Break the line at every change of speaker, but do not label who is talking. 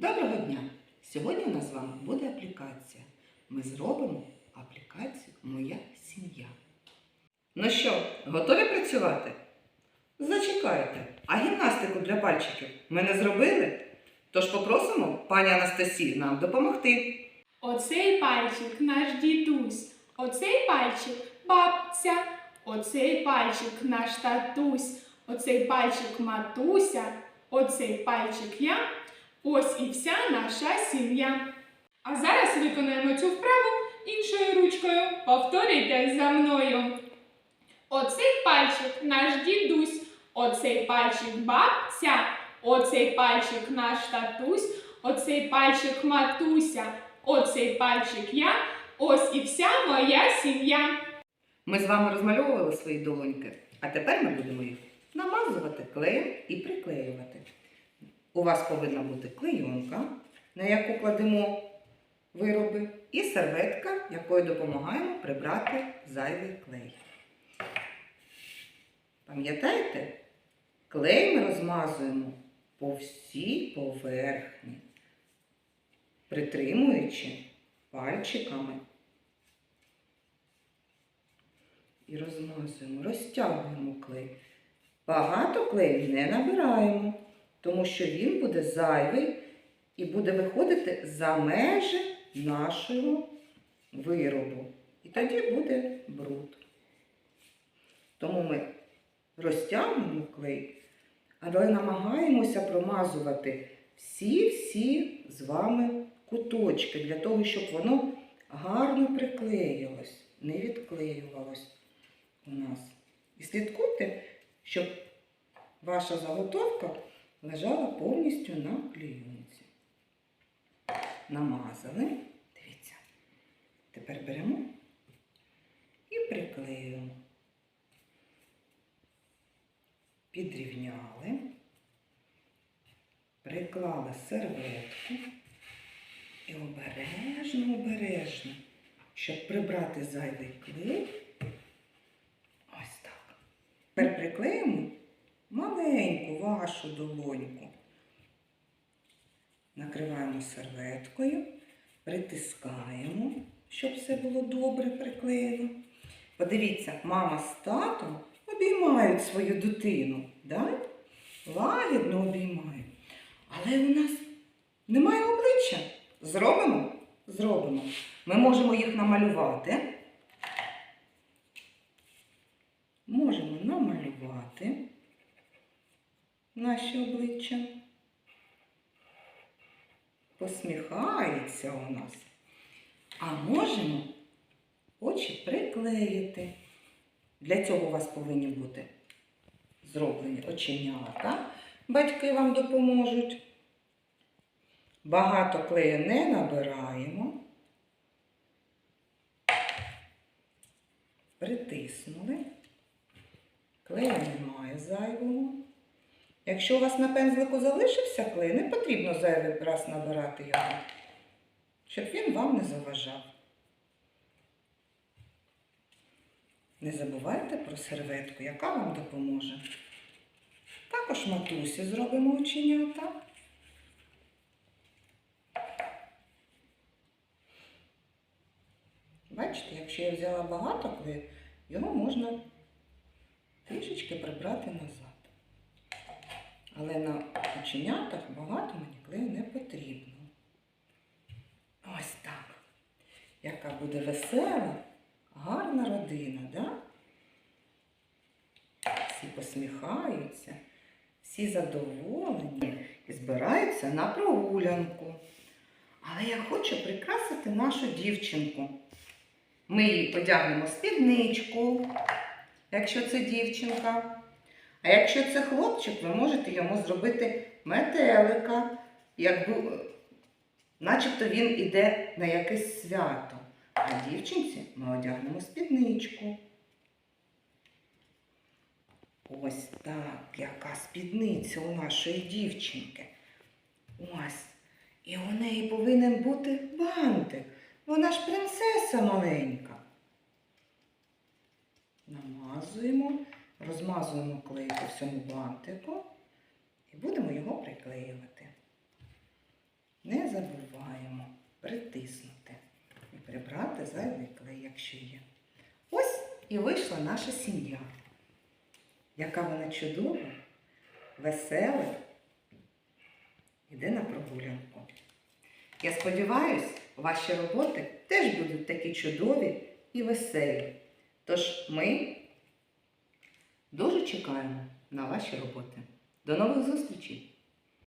Доброго дня! Сьогодні у нас з вами буде аплікація. Ми зробимо аплікацію Моя сім'я. Ну що, готові працювати? Зачекайте, а гімнастику для пальчиків ми не зробили? Тож попросимо пані Анастасію нам допомогти.
Оцей пальчик наш дідусь, оцей пальчик бабця, оцей пальчик наш татусь, оцей пальчик матуся, оцей пальчик я. Ось і вся наша сім'я. А зараз виконаємо цю вправу іншою ручкою. Повторюйте за мною. Оцей пальчик наш дідусь, оцей пальчик бабця, оцей пальчик наш татусь, оцей пальчик матуся, оцей пальчик я, ось і вся моя сім'я.
Ми з вами розмальовували свої долоньки, а тепер ми будемо їх намазувати клеєм і приклеювати. У вас повинна бути клейонка, на яку кладемо вироби, і серветка, якою допомагаємо прибрати зайвий клей. Пам'ятаєте? Клей ми розмазуємо по всій поверхні, притримуючи пальчиками і розмазуємо, розтягуємо клей. Багато клею не набираємо, тому що він буде зайвий і буде виходити за межі нашого виробу. І тоді буде бруд. Тому ми розтягуємо клей, але намагаємося промазувати всі-всі з вами куточки для того, щоб воно гарно приклеїлось, не відклеювалось у нас. І слідкуйте, щоб ваша заготовка лежала повністю на клейонці. Намазали. Дивіться. Тепер беремо і приклеюємо. Підрівняли, приклали серветку і обережно, обережно, щоб прибрати зайвий клей. Ось так. Тепер приклеїмо маленьку вашу долоньку. Накриваємо серветкою, притискаємо, щоб все було добре приклеєно. Подивіться, мама з татом обіймають свою дитину. Да? Лагідно обіймають. Але у нас немає обличчя. Зробимо? Зробимо. Ми можемо їх намалювати. Можемо намалювати наші обличчя. Посміхається у нас. А можемо очі приклеїти. Для цього у вас повинні бути зроблені оченята. Батьки вам допоможуть. Багато клею не набираємо. Притиснули. Клею немає зайвого. Якщо у вас на пензлику залишився клей, не потрібно зайвий раз набирати його, щоб він вам не заважав. Не забувайте про серветку, яка вам допоможе. Також матусі зробимо оченята. Бачите, якщо я взяла багато клею, його можна трішечки прибрати назад. Але на оченятах багато мені клею не потрібно. Ось так. Яка буде весела, гарна родина, да? Всі посміхаються, всі задоволені і збираються на прогулянку. Але я хочу прикрасити нашу дівчинку. Ми їй одягнемо спідничку, якщо це дівчинка. А якщо це хлопчик, ви можете йому зробити метелика, якби, начебто він іде на якесь свято. А дівчинці ми одягнемо спідничку. Ось так, яка спідниця у нашої дівчинки. Ось. І у неї повинен бути бантик. Вона ж принцеса маленька. Намазуємо, розмазуємо клей по всьому бантику і будемо його приклеювати. не забуваємо притиснути і прибрати зайвий клей, якщо є. Ось і вийшла наша сім'я. Яка вона чудова, весела, іде на прогулянку. Я сподіваюся, ваші роботи теж будуть такі чудові і веселі. Тож ми дуже чекаємо на ваші роботи. До нових зустрічей!